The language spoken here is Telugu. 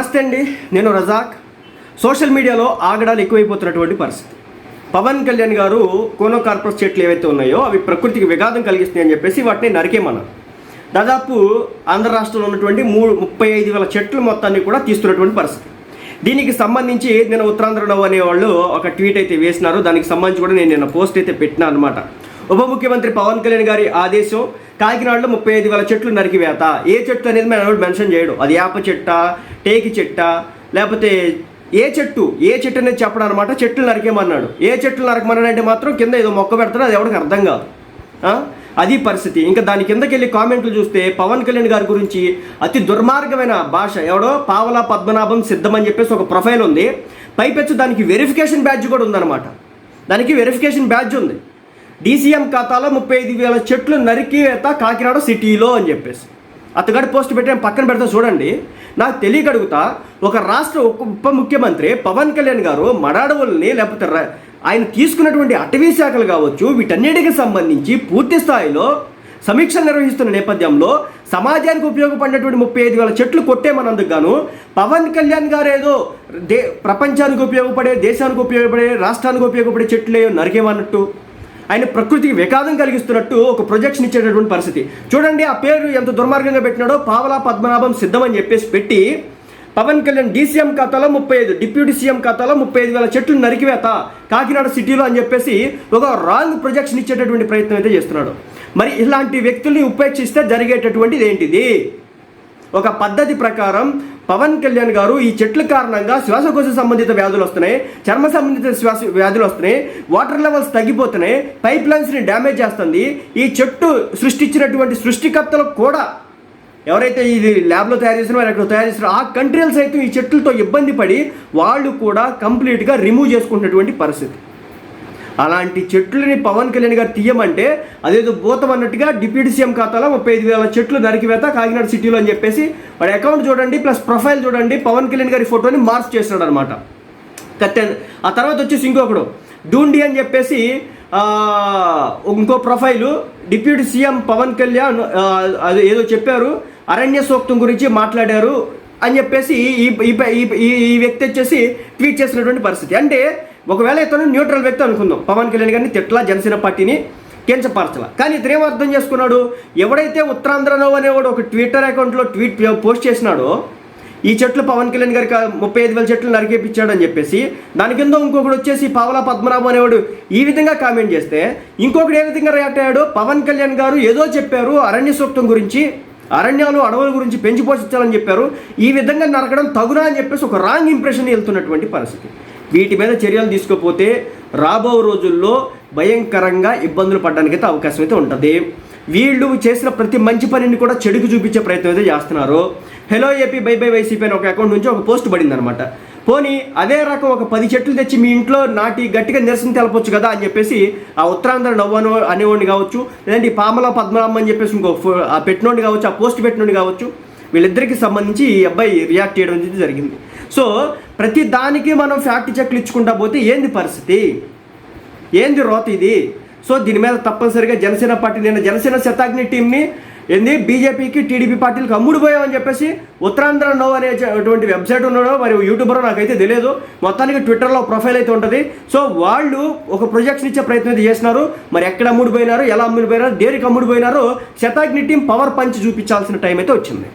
నమస్తే అండి నేను రజాక్. సోషల్ మీడియాలో ఆగడాలు ఎక్కువైపోతున్నటువంటి పరిస్థితి. పవన్ కళ్యాణ్ గారు కోనో కార్పొరేట్ చెట్లు ఏవైతే ఉన్నాయో అవి ప్రకృతికి విఘాతం కలిగిస్తున్నాయి అని చెప్పేసి వాటిని నరికేమన్నారు. దాదాపు ఆంధ్ర రాష్ట్రంలో ఉన్నటువంటి మూడు ముప్పై ఐదు వేల చెట్లు మొత్తాన్ని కూడా తీస్తున్నటువంటి పరిస్థితి. దీనికి సంబంధించి నేను నవ్వు అనేవాళ్ళు ఒక ట్వీట్ అయితే వేసినారు. దానికి సంబంధించి కూడా నేను నిన్న పోస్ట్ అయితే పెట్టినా అనమాట ఉప ముఖ్యమంత్రి పవన్ కళ్యాణ్ గారి ఆదేశం కాకినాడలో ముప్పై ఐదు వేల చెట్లు నరికివేత ఏ చెట్టు అనేది మనం ఎవరు మెన్షన్ చేయడం. అది యాప చెట్ట టేకి చెట్ట లేకపోతే ఏ చెట్టు ఏ చెట్టు అనేది చెప్పడం అనమాట. చెట్లు నరికేమన్నాడు. ఏ చెట్లు నరకమన్నాడు అంటే మాత్రం కింద ఏదో మొక్క పెడతాడు అది ఎవరికి అర్థం కాదు. అది పరిస్థితి. ఇంకా దాని కిందకి వెళ్ళి కామెంట్లు చూస్తే పవన్ కళ్యాణ్ గారి గురించి అతి దుర్మార్గమైన భాష ఎవడో? పావల పద్మనాభం సిద్ధం అని చెప్పేసి ఒక ప్రొఫైల్ ఉంది. పైపెచ్చు దానికి వెరిఫికేషన్ బ్యాడ్జ్ కూడా ఉందన్నమాట. దానికి వెరిఫికేషన్ బ్యాడ్జ్ ఉంది. డీసీఎం ఖాతాలో ముప్పై ఐదు వేల చెట్లు నరికివేత కాకినాడ సిటీలో అని చెప్పేసి. అతగాడి పోస్ట్ పెట్టి పక్కన పెడతా చూడండి. నాకు తెలియగడుగుతా ఒక రాష్ట్ర ఉప ఉప ముఖ్యమంత్రి పవన్ కళ్యాణ్ గారు మడాడవుల్ని లేకపోతే ఆయన తీసుకున్నటువంటి అటవీ శాఖలు కావచ్చు వీటన్నిటికి సంబంధించి పూర్తి స్థాయిలో సమీక్షలు నిర్వహిస్తున్న నేపథ్యంలో సమాజానికి ఉపయోగపడినటువంటి ముప్పై ఐదు వేల చెట్లు కొట్టేమన్నందుకు గాను పవన్ కళ్యాణ్ గారు ఏదో దే ప్రపంచానికి ఉపయోగపడే దేశానికి ఉపయోగపడే రాష్ట్రానికి ఉపయోగపడే చెట్లు నరికేమన్నట్టు. ఆయన ప్రకృతికి వికాదం కలిగిస్తున్నట్టు ఒక ప్రొజెక్షన్ ఇచ్చేటటువంటి పరిస్థితి. చూడండి ఆ పేరు ఎంత దుర్మార్గంగా పెట్టినాడో? పావలా పద్మనాభం సిద్ధమని చెప్పేసి పెట్టి పవన్ కళ్యాణ్ డీసీఎం ఖాతాలో ముప్పై ఐదు డిప్యూటీ సీఎం ఖాతాలో ముప్పై ఐదు వేల చెట్లు నరికివేత కాకినాడ సిటీలో అని చెప్పేసి ఒక రాంగ్ ప్రొజెక్షన్ ఇచ్చేటటువంటి ప్రయత్నం అయితే చేస్తున్నాడు. మరి ఇలాంటి వ్యక్తుల్ని ఉపేక్షిస్తే జరిగేటటువంటిది ఏంటిది? ఒక పద్ధతి ప్రకారం పవన్ కళ్యాణ్ గారు ఈ చెట్ల కారణంగా శ్వాసకోశ సంబంధిత వ్యాధులు వస్తున్నాయి చర్మ సంబంధిత శ్వాస వ్యాధులు వస్తున్నాయి వాటర్ లెవెల్స్ తగ్గిపోతున్నాయి పైప్ లైన్స్ని డ్యామేజ్ చేస్తుంది. ఈ చెట్టు సృష్టించినటువంటి సృష్టికర్తలకు కూడా ఎవరైతే ఇది ల్యాబ్లో తయారు చేసినా వారు ఎక్కడ తయారు చేసినారో ఆ కంట్రీలు సైతం ఈ చెట్లతో ఇబ్బంది పడి వాళ్ళు కూడా కంప్లీట్గా రిమూవ్ చేసుకున్నటువంటి పరిస్థితి. అలాంటి చెట్లని పవన్ కళ్యాణ్ గారు తీయమంటే అదేదో భూతం అన్నట్టుగా డిప్యూటీ సీఎం ఖాతాలో ముప్పై ఐదు వేల చెట్లు నరికివేత కాకినాడ సిటీలో అని చెప్పేసి వాడి అకౌంట్ చూడండి ప్లస్ ప్రొఫైల్ చూడండి పవన్ కళ్యాణ్ గారి ఫోటోని మార్క్ చేస్తున్నాడు అనమాట కట్టె ఆ తర్వాత వచ్చేసి ఇంకొకడు డూండి అని చెప్పేసి ఇంకో profile deputy CM Pawan Kalyan అది ఏదో చెప్పారు అరణ్య సూక్తం గురించి మాట్లాడారు అని చెప్పేసి ఈ ఈ ఈ- ఈ ఈ వ్యక్తి వచ్చేసి ట్వీట్ చేసినటువంటి పరిస్థితి. అంటే ఒకవేళ ఇతను న్యూట్రల్ వ్యక్తి అనుకుందాం. పవన్ కళ్యాణ్ గారిని తిట్లా జనసేన పార్టీని కించపరచల. కానీ ఇతను అర్థం చేసుకున్నాడు? ఎవడైతే ఉత్తరాంధ్రలో అనేవాడు ఒక ట్విట్టర్ అకౌంట్లో ట్వీట్ పోస్ట్ చేసినాడో ఈ చెట్లు పవన్ కళ్యాణ్ గారికి ముప్పై ఐదు వేల చెట్లు నరికేపించాడు అని చెప్పేసి దాని కింద ఇంకొకడు వచ్చేసి పావలా పద్మనాభం అనేవాడు ఈ విధంగా కామెంట్ చేస్తే ఇంకొకడు ఏ విధంగా రియాక్ట్ అయ్యాడు? పవన్ కళ్యాణ్ గారు ఏదో చెప్పారు అరణ్య సూక్తం గురించి అరణ్యాలు అడవుల గురించి పెంచి పోషించాలని చెప్పారు. ఈ విధంగా నరకడం తగునా అని చెప్పేసి ఒక రాంగ్ ఇంప్రెషన్ వెళ్తున్నటువంటి పరిస్థితి. వీటి మీద చర్యలు తీసుకోకపోతే రాబో రోజుల్లో భయంకరంగా ఇబ్బందులు పడడానికి అయితే అవకాశం అయితే ఉంటుంది. వీళ్ళు చేసిన ప్రతి మంచి పనిని కూడా చెడుకు చూపించే ప్రయత్నం అయితే చేస్తున్నారు. Hello AP bye bye YCP అని ఒక అకౌంట్ నుంచి ఒక పోస్ట్ పడింది అనమాట పోనీ అదే రకం ఒక పది చెట్లు తెచ్చి మీ ఇంట్లో నాటి గట్టిగా నిరసన తెలపొచ్చు కదా అని చెప్పేసి ఆ ఉత్తరాంధ్ర నవ్వను అనేవాడిని కావచ్చు లేదంటే పామల పద్మనాభం అని చెప్పేసి ఇంకో ఫో- ఆ పెట్టినోడి కావచ్చు ఆ పోస్ట్ పెట్టినోడిని కావచ్చు వీళ్ళిద్దరికి సంబంధించి ఈ అబ్బాయి రియాక్ట్ చేయడం అనేది జరిగింది. సో ప్రతి దానికి మనం ఫ్యాక్ట్ చెక్లు ఇచ్చుకుంటా పోతే ఏంది పరిస్థితి? ఏంది రోత ఇది? సో దీని మీద తప్పనిసరిగా జనసేన పార్టీ నిన్న జనసేన శతాగ్ని టీంని ఏంది? బీజేపీకి టీడీపీ పార్టీలకు అమ్ముడు పోయామని చెప్పేసి ఉత్తరాంధ్ర నో అనేటువంటి వెబ్సైట్ ఉన్నాడో మరి యూట్యూబరో నాకైతే తెలియదు. మొత్తానికి ట్విట్టర్లో ప్రొఫైల్ అయితే ఉంటుంది. సో వాళ్ళు ఒక ప్రొజెక్షన్ ఇచ్చే ప్రయత్నం అయితే చేస్తున్నారు మరి ఎక్కడ అమ్ముడు పోయినారు? ఎలా అమ్ముడు పోయినారు? దేనికి అమ్ముడు పోయినారో? శతాగ్ని టీం పవర్ పంచ్ చూపించాల్సిన టైం అయితే వచ్చింది.